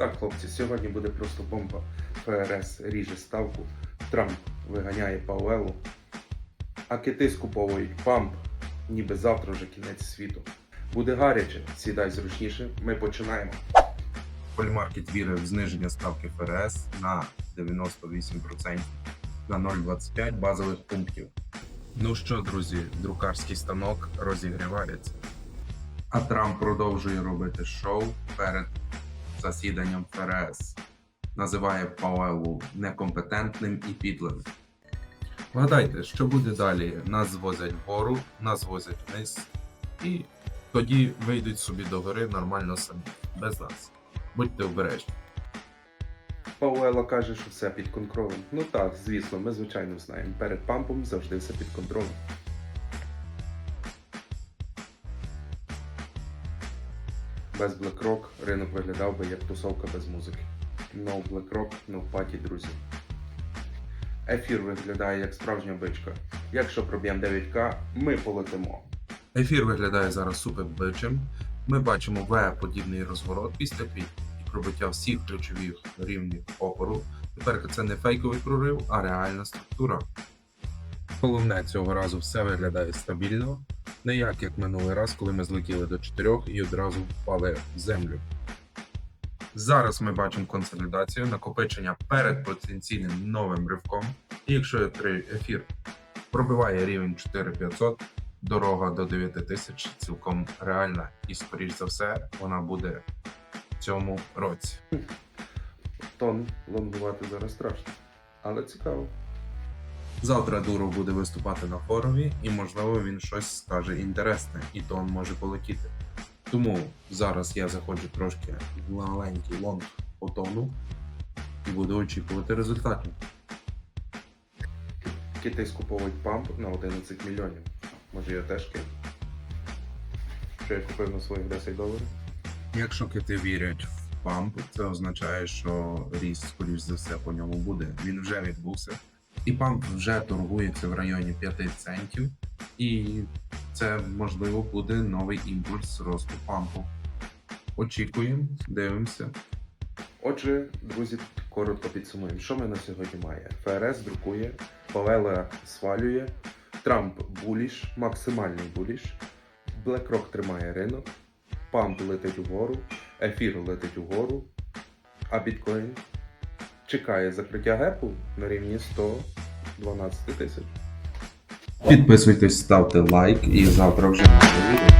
Так, хлопці, сьогодні буде просто бомба. ФРС ріже ставку, Трамп виганяє Пауелу, а кити скуповують памп, ніби завтра вже кінець світу. Буде гаряче, сідай зручніше, ми починаємо. Полімаркет вірив в зниження ставки ФРС на 98% на 0,25 базових пунктів. Ну що, друзі, друкарський станок розігрівається. А Трамп продовжує робити шоу перед засіданням ФРС. Називає Пауелу некомпетентним і підлим. Вгадайте, що буде далі? Нас звозять вгору, нас звозять вниз, і тоді вийдуть собі до гори нормально самі, без нас. Будьте обережні. Пауела каже, що все під контролем. Ну так, звісно, ми звичайно знаємо. Перед пампом завжди все під контролем. Без BlackRock ринок виглядав би як тусовка без музики. No BlackRock, no party, друзі. Ефір виглядає як справжня бичка. Якщо проб'ємо 9К, ми полетимо. Ефір виглядає зараз супер бичем. Ми бачимо В-подібний розворот після пік і пробиття всіх ключових рівнів опору. Тепер це не фейковий прорив, а реальна структура. Головне, цього разу все виглядає стабільно, не як як минулий раз, коли ми злетіли до 4 і одразу впали в землю. Зараз ми бачимо консолідацію, накопичення перед потенційним новим ривком. І якщо ефір пробиває рівень 4500, дорога до 9000 цілком реальна, і, скоріш за все, вона буде в цьому році. Тон лонгувати зараз страшно. Але цікаво. Завтра Дуров буде виступати на форумі, і можливо він щось скаже інтересне, і тон може полетіти. Тому зараз я заходжу трошки в маленький лонг по тону і буду очікувати результатів. Кити скуповують памп на 11 мільйонів. Може я теж кину? Що я купив на своїх 10 доларів? Якщо кити вірять в памп, це означає, що ріст, скоріш за все, по ньому буде. Він вже відбувся. І памп вже торгується в районі 5 центів, і це можливо буде новий імпульс росту пампу. Очікуємо, дивимося. Отже, друзі, коротко підсумуємо, що ми на сьогодні маємо. ФРС друкує, Павела свалює, Трамп буліш, максимальний буліш, BlackRock тримає ринок, памп летить угору, ефір летить угору, а біткоін чекає закриття гепу на рівні 112 тисяч. Підписуйтесь, ставте лайк і завтра вже на відео.